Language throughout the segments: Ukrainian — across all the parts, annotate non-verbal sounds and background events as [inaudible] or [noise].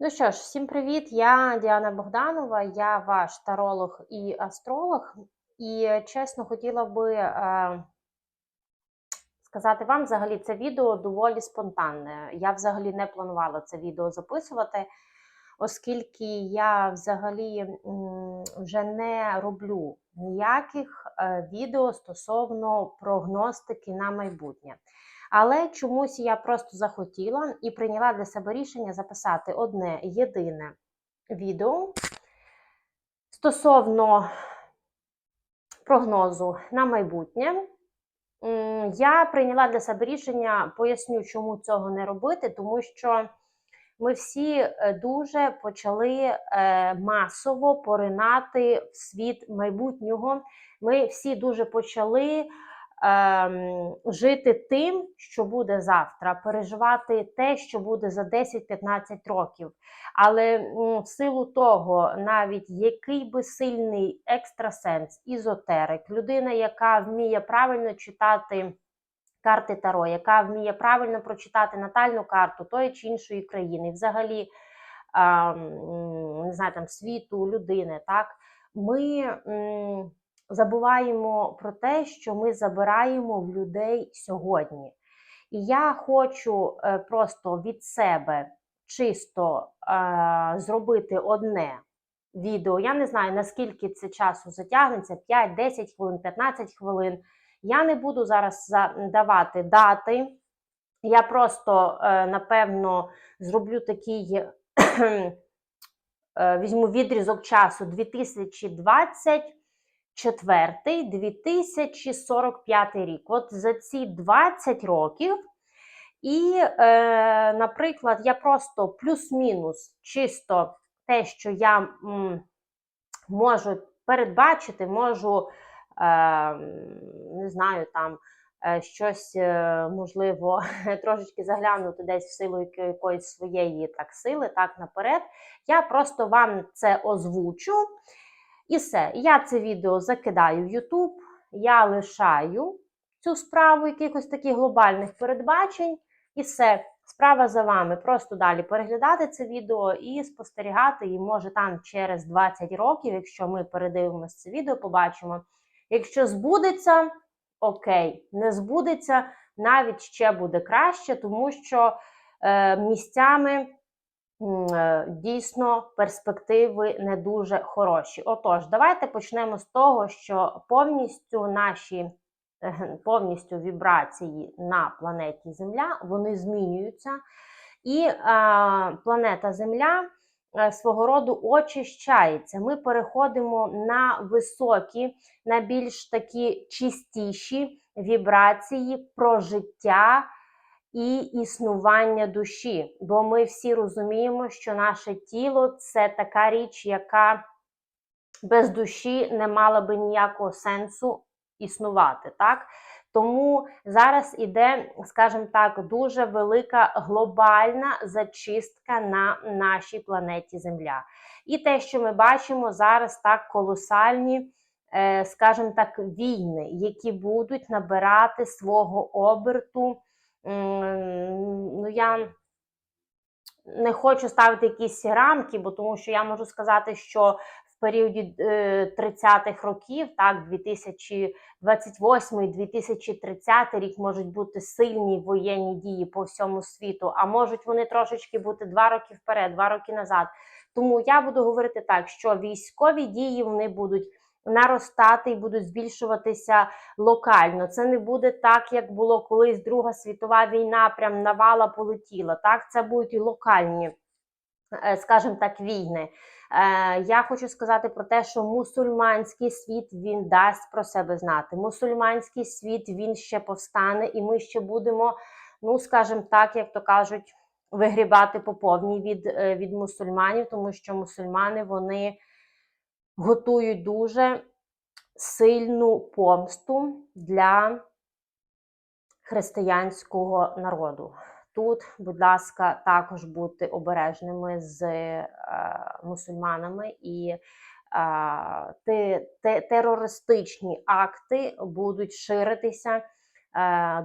Ну що ж, всім привіт! Я Діана Богданова, я ваш таролог і астролог. І чесно хотіла би е, сказати вам, взагалі, це відео доволі спонтанне. Я взагалі не планувала це відео записувати, оскільки я взагалі вже не роблю ніяких е, відео стосовно прогностики на майбутнє. Але чомусь я просто захотіла і прийняла для себе рішення записати одне єдине відео стосовно прогнозу на майбутнє. Я прийняла для себе рішення, поясню, чому цього не робити, тому що ми всі е, дуже почали е, масово поринати в світ майбутнього. Ми всі дуже почали жити тим, що буде завтра, переживати те, що буде за 10-15 років. Але в силу того, навіть який би сильний екстрасенс, ізотерик, людина, яка вміє правильно читати. Карти Таро, яка вміє правильно прочитати натальну карту тої чи іншої країни, взагалі а, не знаю, там світу, людини, так ми забуваємо про те, що ми забираємо в людей сьогодні. І я хочу е, просто від себе чисто е, зробити одне відео. Я не знаю, наскільки це часу затягнеться: 5, 10 хвилин, 15 хвилин. Я не буду зараз давати дати. Я просто, е, напевно, зроблю такий, е, [clears throat] візьму відрізок часу 2020. 2045 рік. От за ці 20 років, і, е, наприклад, я просто плюс-мінус чисто те, що я м, можу передбачити, можу, е, не знаю, там е, щось е, можливо [laughs] трошечки заглянути десь в силу якоїсь своєї так сили, так наперед. Я просто вам це озвучу. І все. Я це відео закидаю в YouTube, я лишаю цю справу якихось таких глобальних передбачень, і все. Справа за вами. Просто далі переглядати це відео і спостерігати, і може там через 20 років, якщо ми передивимося це відео, побачимо. Якщо збудеться, окей, не збудеться, навіть ще буде краще, тому що е, місцями. Е, дійсно перспективи не дуже хороші. Отож, давайте почнемо з того, що повністю наші повністю вібрації на планеті Земля вони змінюються, і е, планета Земля е, свого роду очищається. Ми переходимо на високі, на більш такі чистіші вібрації про життя і існування душі. Бо ми всі розуміємо, що наше тіло це така річ, яка без душі не мала би ніякого сенсу існувати. так? Тому зараз іде, скажімо так, дуже велика глобальна зачистка на нашій планеті Земля. І те, що ми бачимо зараз так колосальні, е, скажімо так, війни, які будуть набирати свого оберту ну я не хочу ставити якісь рамки, бо тому що я можу сказати, що в періоді 30-х е, років, так, 2028-2030 рік можуть бути сильні воєнні дії по всьому світу, а можуть вони трошечки бути два роки вперед, два роки назад. Тому я буду говорити так, що військові дії вони будуть наростати і будуть збільшуватися локально. Це не буде так, як було колись Друга світова війна, прям навала полетіла. Так, це будуть і локальні, е, скажімо так, війни. Е, я хочу сказати про те, що мусульманський світ він дасть про себе знати. Мусульманський світ він ще повстане, і ми ще будемо, ну скажімо так, як то кажуть, вигрібати по повній від, е, від мусульманів, тому що мусульмани вони готують дуже сильну помсту для християнського народу. Тут, будь ласка, також бути обережними з е, мусульманами і е, те, те, терористичні акти будуть ширитися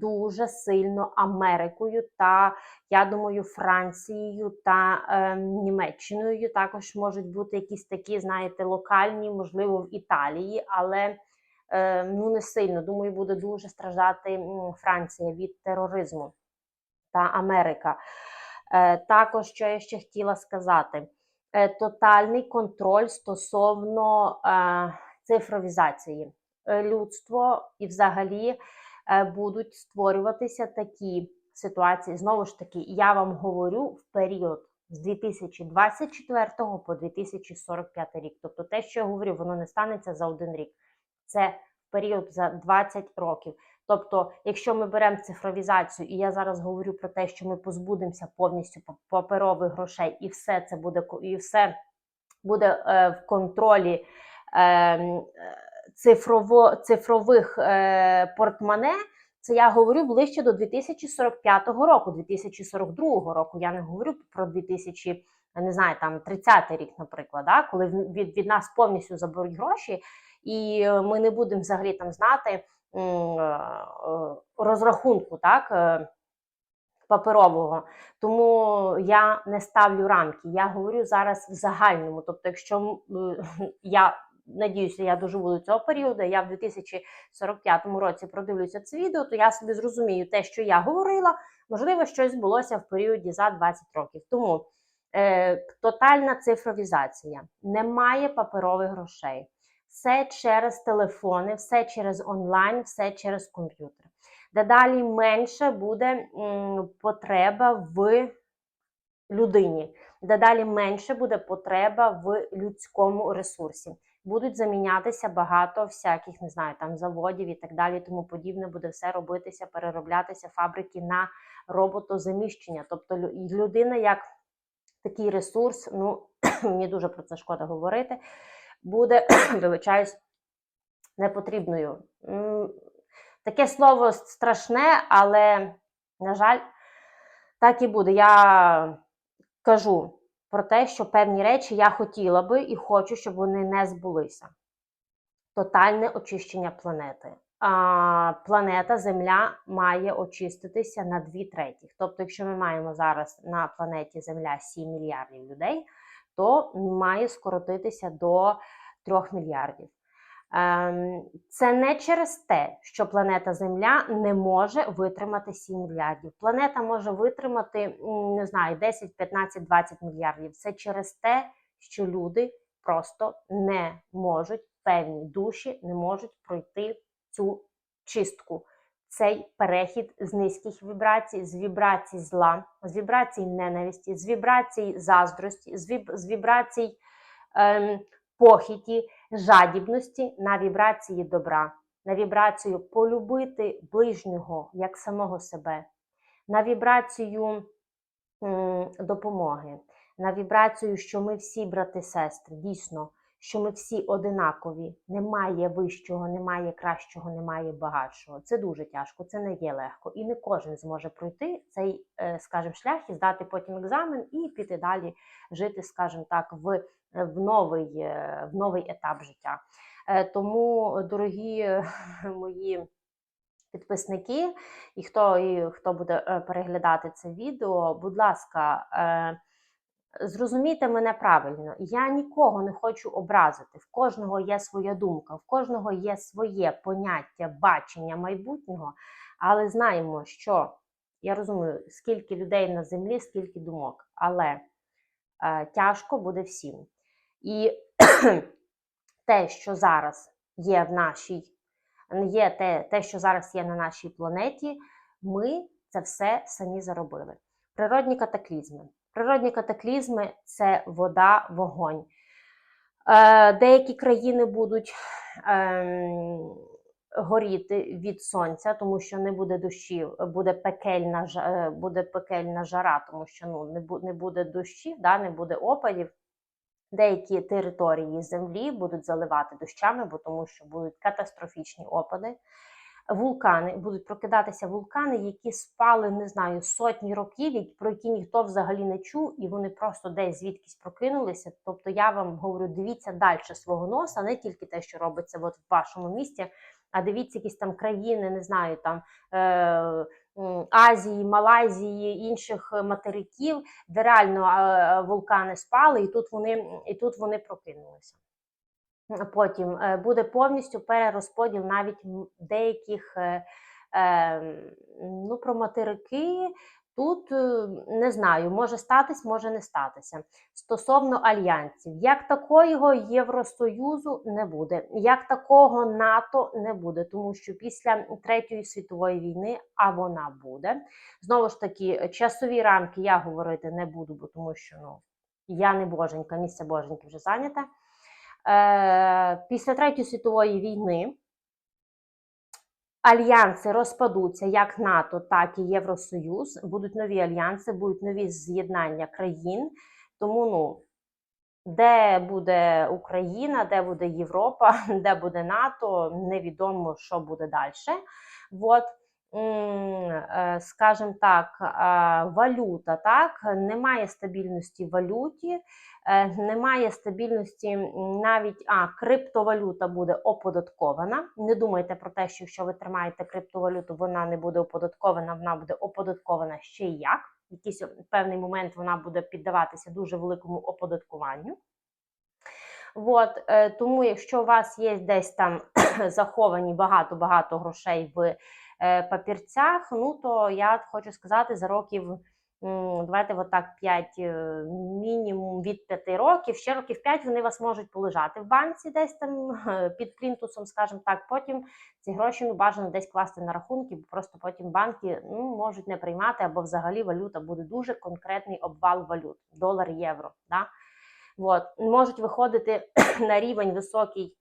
дуже сильно Америкою та, я думаю, Францією та е, Німеччиною. Також можуть бути якісь такі, знаєте, локальні, можливо, в Італії, але е, ну не сильно. Думаю, буде дуже страждати Франція від тероризму та Америка. Е, також, що я ще хотіла сказати, е, тотальний контроль стосовно е, цифровізації. Е, людство і взагалі е, будуть створюватися такі ситуації. Знову ж таки, я вам говорю в період з 2024 по 2045 рік. Тобто те, що я говорю, воно не станеться за один рік. Це період за 20 років. Тобто, якщо ми беремо цифровізацію, і я зараз говорю про те, що ми позбудемося повністю па- паперових грошей, і все це буде і все буде е, в контролі е, е, цифрово, цифрових е, портмоне, це я говорю ближче до 2045 року, 2042 року. Я не говорю про 2000, я не знаю, там 30 рік, наприклад, да, коли від, від нас повністю заберуть гроші, і ми не будемо взагалі там знати е, розрахунку, так. е, Паперового, тому я не ставлю рамки. Я говорю зараз в загальному. Тобто, якщо е, [laughs] я надіюся, я доживу до цього періоду, я в 2045 році продивлюся це відео, то я собі зрозумію те, що я говорила, можливо, щось збулося в періоді за 20 років. Тому е, тотальна цифровізація, немає паперових грошей. Все через телефони, все через онлайн, все через комп'ютер. Дедалі менше буде потреба в людині, дедалі менше буде потреба в людському ресурсі. Будуть замінятися багато всяких, не знаю, там заводів і так далі, тому подібне буде все робитися, перероблятися фабрики на роботозаміщення. Тобто лю- людина як такий ресурс, ну [clears throat] мені дуже про це шкода говорити, буде, [clears throat] вибачаюсь, непотрібною. Таке слово страшне, але, на жаль, так і буде. Я кажу про те, що певні речі я хотіла би і хочу, щоб вони не збулися. Тотальне очищення планети. А, планета Земля має очиститися на дві третіх. Тобто, якщо ми маємо зараз на планеті Земля 7 мільярдів людей, то має скоротитися до 3 мільярдів. Ем, Це не через те, що планета Земля не може витримати 7 мільярдів. Планета може витримати, не знаю, 10, 15, 20 мільярдів. Це через те, що люди просто не можуть, певні душі не можуть пройти цю чистку. Цей перехід з низьких вібрацій, з вібрацій зла, з вібрацій ненависті, з вібрацій заздрості, з, віб, з вібрацій ем, похіті, жадібності на вібрації добра, на вібрацію полюбити ближнього як самого себе, на вібрацію допомоги, на вібрацію, що ми всі брати-сестри, дійсно, що ми всі одинакові, немає вищого, немає кращого, немає багатшого. Це дуже тяжко, це не є легко. І не кожен зможе пройти цей, е, скажімо, шлях і здати потім екзамен і піти далі жити, скажімо так, в, в, новий, е, в новий етап життя. Е, Тому, дорогі [laughs] мої підписники, і хто, і хто буде е, переглядати це відео, будь ласка, зрозумійте мене правильно. Я нікого не хочу образити. В кожного є своя думка, в кожного є своє поняття, бачення майбутнього. Але знаємо, що я розумію, скільки людей на землі, скільки думок, але тяжко буде всім. І [clears throat] те, що зараз є в нашій, є те, те, що зараз є на нашій планеті, ми це все самі заробили. Природні катаклізми. Природні катаклізми це вода, вогонь. Е, деякі країни будуть ем, горіти від сонця, тому що не буде дощів, буде пекельна, е, буде пекельна жара, тому що ну, не буде дощів, да, не буде опадів. Деякі території землі будуть заливати дощами, бо тому що будуть катастрофічні опади. Вулкани будуть прокидатися вулкани, які спали, не знаю, сотні років, про які ніхто взагалі не чув, і вони просто десь звідкись прокинулися. Тобто я вам говорю, дивіться далі свого носа, не тільки те, що робиться от в вашому місті, а дивіться якісь там країни, не знаю, там е, Азії, Малайзії, інших е, материків, де реально е, вулкани спали, і тут вони, і тут вони прокинулися. Потім е, буде повністю перерозподіл навіть деяких е, е, ну, про материки. Тут е, не знаю, може статись, може не статися. Стосовно альянсів, як такого Євросоюзу не буде, як такого НАТО не буде, тому що після Третьої світової війни, а вона буде. Знову ж таки, часові рамки я говорити не буду, бо тому що ну, я не боженька, місце боженьки вже зайняте. Е, після Третьої світової війни альянси розпадуться як НАТО, так і Євросоюз. Будуть нові альянси, будуть нові з'єднання країн. Тому ну, де буде Україна, де буде Європа, [laughs] де буде НАТО, невідомо, що буде далі. От, скажімо так, е, валюта, так, немає стабільності в валюті, е, немає стабільності навіть а, криптовалюта буде оподаткована. Не думайте про те, що якщо ви тримаєте криптовалюту, вона не буде оподаткована, вона буде оподаткована ще й як. В якийсь певний момент вона буде піддаватися дуже великому оподаткуванню. От, е, тому, якщо у вас є десь там [clears throat] заховані багато-багато грошей в е, папірцях, ну то я хочу сказати, за років, давайте отак 5, е, мінімум від 5 років, ще років 5 вони вас можуть полежати в банці, десь там е, [laughs] під плінтусом, скажімо так. Потім ці гроші ну, бажано десь класти на рахунки, бо просто потім банки ну, можуть не приймати, або взагалі валюта буде дуже конкретний обвал валют, долар, євро. Да? От, можуть виходити [clears throat] на рівень високий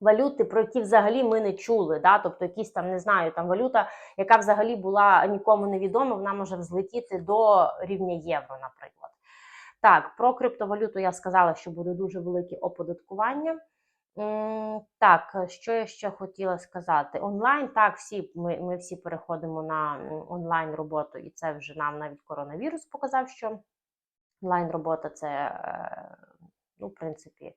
валюти, про які взагалі ми не чули. Да? Тобто, якісь там, не знаю, там валюта, яка взагалі була нікому невідома, вона може взлетіти до рівня євро, наприклад. Так, про криптовалюту я сказала, що буде дуже велике оподаткування. Так, що я ще хотіла сказати? Онлайн, так, всі ми, ми всі переходимо на онлайн роботу, і це вже нам навіть коронавірус показав, що онлайн робота це, е, ну, в принципі,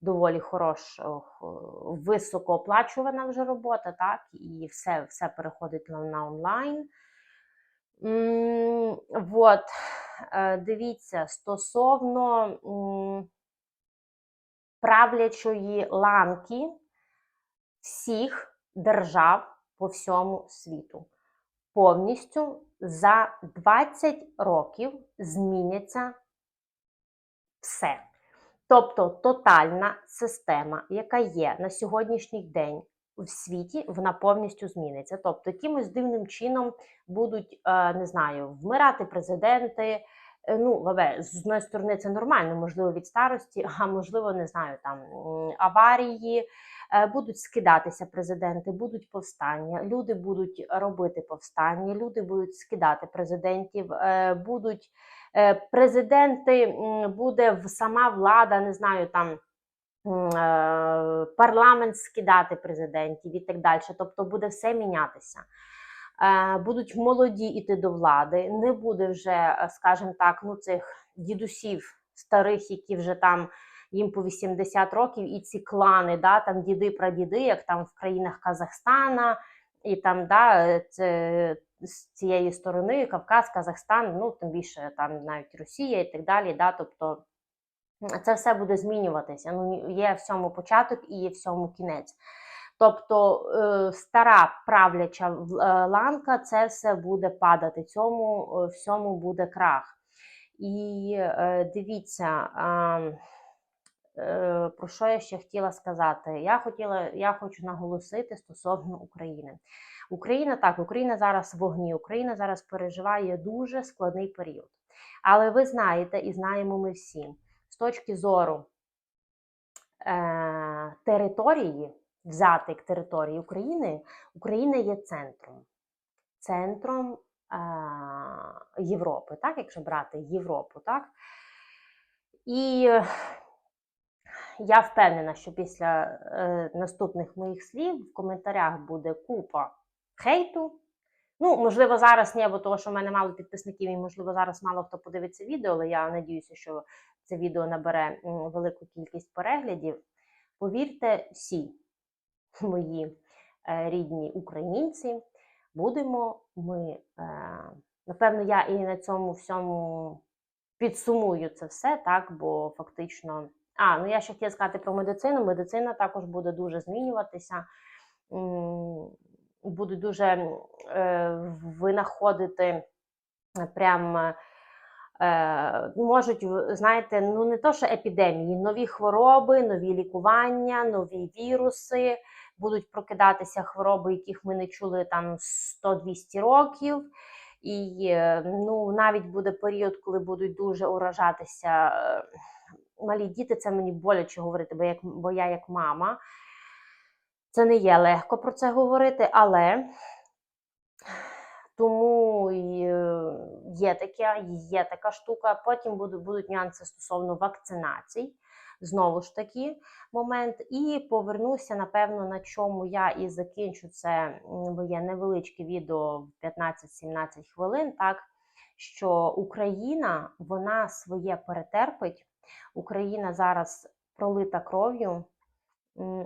доволі хороша, високооплачувана вже робота, так, і все, все переходить на, на онлайн. М, Вот, е, дивіться, стосовно м, правлячої ланки всіх держав по всьому світу. Повністю за 20 років зміняться все. Тобто тотальна система, яка є на сьогоднішній день в світі, вона повністю зміниться. Тобто, якимось дивним чином будуть, е, не знаю, вмирати президенти. Е, Ну, вабе, з одної сторони, це нормально, можливо, від старості, а можливо, не знаю, там аварії, будуть скидатися президенти, будуть повстання, люди будуть робити повстання, люди будуть скидати президентів, е, будуть е, президенти, буде сама влада, не знаю, там. е, Парламент скидати президентів і так далі. Тобто буде все мінятися. Е, Будуть молоді іти до влади, не буде вже, е, скажімо так, ну цих дідусів старих, які вже там їм по 80 років, і ці клани, да, там діди, прадіди, як там в країнах Казахстана, і там да, це, з цієї сторони Кавказ, Казахстан, ну тим більше там навіть Росія і так далі. Да, тобто це все буде змінюватися. Ну, є всьому початок і є всьому кінець. Тобто е, стара правляча е, ланка, це все буде падати, цьому е, всьому буде крах. І дивіться, про що я ще хотіла сказати? Я хотіла, я хочу наголосити стосовно України. Україна так, Україна зараз в вогні, Україна зараз переживає дуже складний період. Але ви знаєте, і знаємо ми всі, з точки зору е, території, взяти як території України, Україна є центром. Центром е, Європи, так, якщо брати Європу, так? І е, я впевнена, що після е, наступних моїх слів в коментарях буде купа хейту. Ну, можливо, зараз ні, бо того, що в мене мало підписників, і можливо, зараз мало хто подивиться відео, але я надіюся, що це відео набере велику кількість переглядів. Повірте, всі мої е, рідні українці, будемо ми, е, напевно, я і на цьому всьому підсумую це все, так, бо фактично. А, ну я ще хотіла сказати про медицину. Медицина також буде дуже змінюватися. Будуть дуже е, винаходити прям. Е, можуть, знаєте, ну не то, що епідемії, нові хвороби, нові лікування, нові віруси, будуть прокидатися хвороби, яких ми не чули там 100-200 років. І е, ну, навіть буде період, коли будуть дуже уражатися е, малі діти. Це мені боляче говорити, бо, як, бо я як мама. Це не є легко про це говорити, але тому е, є таке, є така штука. Потім будуть, будуть нюанси стосовно вакцинацій. Знову ж таки, момент. І повернуся, напевно, на чому я і закінчу це, бо є невеличке відео в 15-17 хвилин. Так що Україна вона своє перетерпить. Україна зараз пролита кров'ю,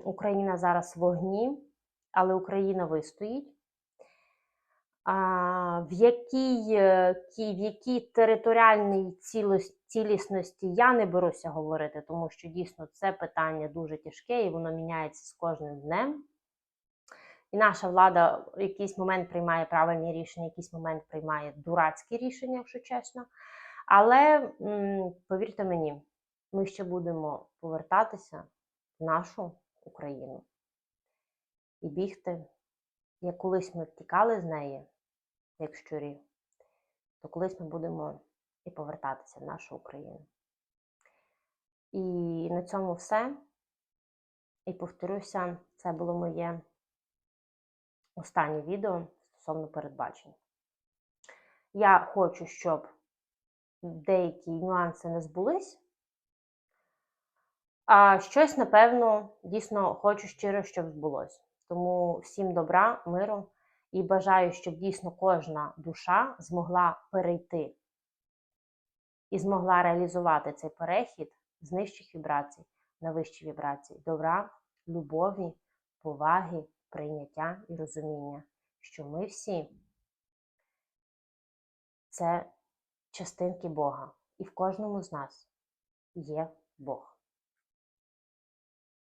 Україна зараз в вогні, але Україна вистоїть. В якій, е, в якій територіальній цілісності я не беруся говорити, тому що дійсно це питання дуже тяжке і воно міняється з кожним днем. І наша влада в якийсь момент приймає правильні рішення, в якийсь момент приймає дурацькі рішення, якщо чесно. Але повірте мені, ми ще будемо повертатися в нашу Україну і бігти. Як колись ми втікали з неї, як щурі, то колись ми будемо і повертатися в нашу Україну. І на цьому все. І повторюся, це було моє останнє відео стосовно передбачень. Я хочу, щоб деякі нюанси не збулись, а щось, напевно, дійсно хочу щиро, щоб збулось. Тому всім добра, миру і бажаю, щоб дійсно кожна душа змогла перейти і змогла реалізувати цей перехід з нижчих вібрацій на вищі вібрації добра, любові, поваги, прийняття і розуміння, що ми всі це частинки Бога, і в кожному з нас є Бог.